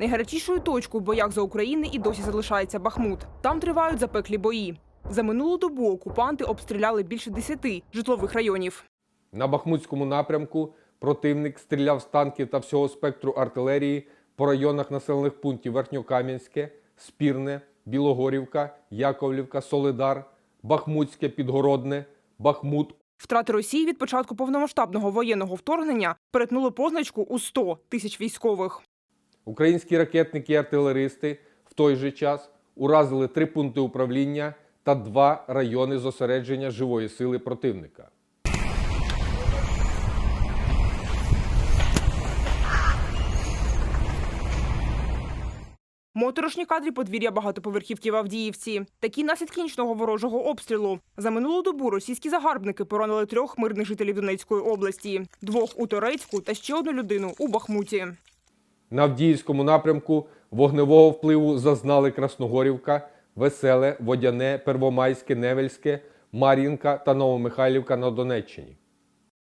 Найгарячішою точкою в боях за Україну і досі залишається Бахмут. Там тривають запеклі бої. За минулу добу окупанти обстріляли більше десяти житлових районів. На Бахмутському напрямку противник стріляв з танків та всього спектру артилерії по районах населених пунктів Верхньокам'янське, Спірне, Білогорівка, Яковлівка, Солидар, Бахмутське, Підгородне, Бахмут, Втрати Росії від початку повномасштабного воєнного вторгнення перетнули позначку у 100 тисяч військових. Українські ракетники і артилеристи в той же час уразили три пункти управління та два райони зосередження живої сили противника. Моторошні кадри подвір'я багатоповерхівки в Авдіївці. Такі наслідки нічного ворожого обстрілу. За минулу добу російські загарбники поранили трьох мирних жителів Донецької області, двох у Торецьку та ще одну людину у Бахмуті. На Авдіївському напрямку вогневого впливу зазнали Красногорівка, Веселе, Водяне, Первомайське, Невельське, Мар'їнка та Новомихайлівка на Донеччині.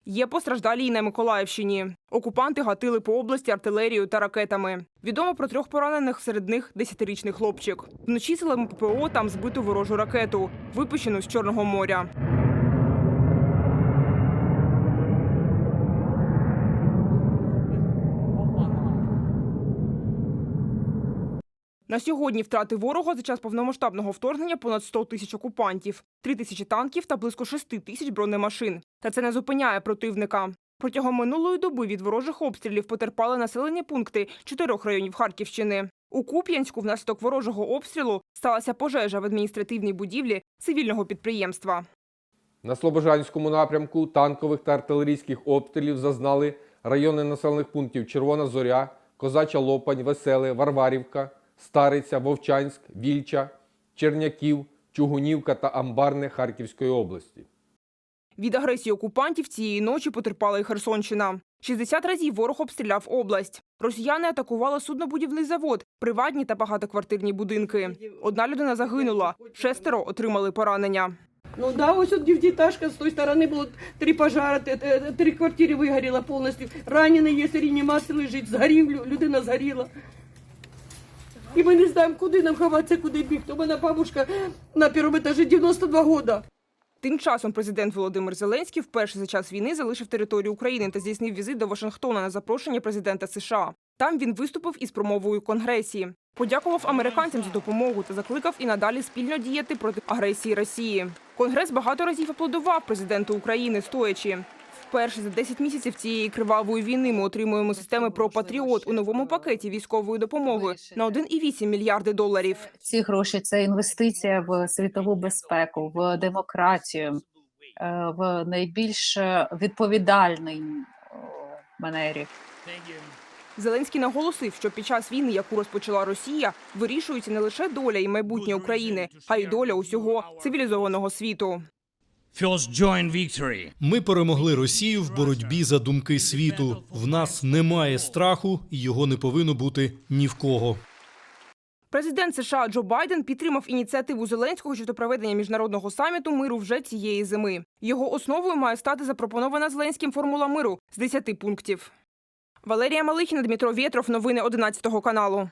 Є постраждалі і на Миколаївщині. Окупанти гатили по області артилерією та ракетами. Відомо про трьох поранених, серед них десятирічний хлопчик. Вночі силами ППО там збито ворожу ракету, випущену з Чорного моря. На сьогодні втрати ворога за час повномасштабного вторгнення понад 100 тисяч окупантів, 3 тисячі танків та близько 6 тисяч бронемашин. Та це не зупиняє противника. Протягом минулої доби від ворожих обстрілів потерпали населені пункти чотирьох районів Харківщини. У Куп'янську внаслідок ворожого обстрілу сталася пожежа в адміністративній будівлі цивільного підприємства. На Слобожанському напрямку танкових та артилерійських обстрілів зазнали райони населених пунктів Червона Зоря, Козача Лопань, Веселе, Варварівка, Стариця, Вовчанськ, Вільча, Черняків, Чугунівка та Амбарне Харківської області. Від агресії окупантів цієї ночі потерпала і Херсонщина. 60 разів ворог обстріляв область. Росіяни атакували суднобудівний завод, приватні та багатоквартирні будинки. Одна людина загинула, шестеро отримали поранення. Ну да, ось от дев'ятиэтажка, з той сторони було три т- три квартири вигоріло повністю. Ранений є, реанімації лежить, згорів, лю- людина згоріла. І ми не знаємо, куди нам ховатися, куди бігти. У мене бабушка на першому етажі 92 года. Тим часом президент Володимир Зеленський вперше за час війни залишив територію України та здійснив візит до Вашингтона на запрошення президента США. Там він виступив із промовою Конгресі. Подякував американцям за допомогу та закликав і надалі спільно діяти проти агресії Росії. Конгрес багато разів аплодував президенту України стоячи. Вперше за 10 місяців цієї кривавої війни ми отримуємо системи про патріот у новому пакеті військової допомоги на 1,8 мільярди доларів. ці гроші це інвестиція в світову безпеку, в демократію, е, в найбільш е, відповідальній о, манері. Зеленський наголосив, що під час війни, яку розпочала Росія, вирішується не лише доля і майбутнє України, а й доля усього цивілізованого світу. First joint victory. Ми перемогли Росію в боротьбі за думки світу. В нас немає страху, і його не повинно бути ні в кого. Президент США Джо Байден підтримав ініціативу Зеленського щодо проведення міжнародного саміту миру вже цієї зими. Його основою має стати запропонована Зеленським формула миру з 10 пунктів. Валерія Малихіна, Дмитро Вєтров. Новини 11 каналу.